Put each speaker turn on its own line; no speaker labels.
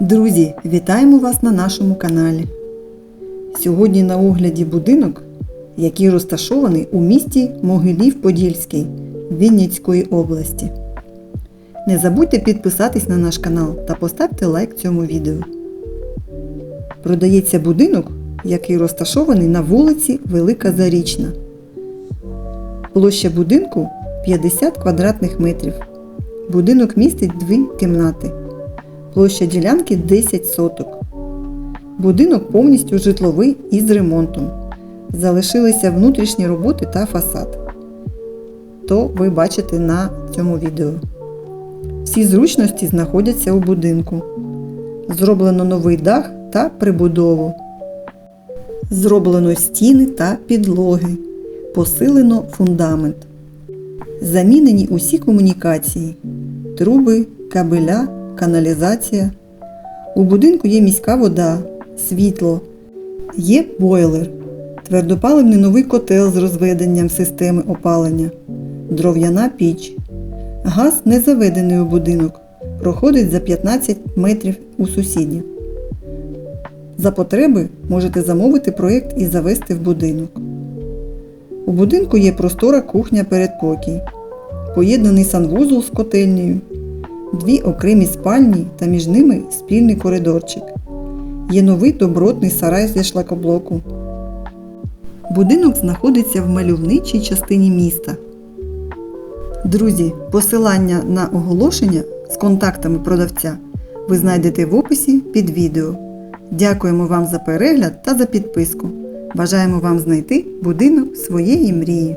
Друзі, вітаємо вас на нашому каналі. Сьогодні на огляді будинок, який розташований у місті Могилів-Подільський Вінницької області. Не забудьте підписатись на наш канал та поставте лайк цьому відео. Продається будинок, який розташований на вулиці Велика Зарічна. Площа будинку 50 квадратних метрів. Будинок містить дві кімнати. Площа ділянки 10 соток. Будинок повністю житловий і з ремонтом. Залишилися внутрішні роботи та фасад. То ви бачите на цьому відео. Всі зручності знаходяться у будинку. Зроблено новий дах та прибудову. Зроблено стіни та підлоги. Посилено фундамент. Замінені усі комунікації, труби, кабеля, каналізація. У будинку є міська вода, світло, є бойлер, твердопаливний новий котел з розведенням системи опалення, дров'яна піч. Газ не заведений у будинок, проходить за 15 метрів у сусідів. За потреби можете замовити проєкт і завести в будинок. У будинку є простора кухня-передпокій, поєднаний санвузол з котельнею, дві окремі спальні та між ними спільний коридорчик. Є новий добротний сарай зі шлакоблоку. Будинок знаходиться в мальовничій частині міста. Друзі, посилання на оголошення з контактами продавця ви знайдете в описі під відео. Дякуємо вам за перегляд та за підписку. Бажаємо вам знайти будинок своєї мрії.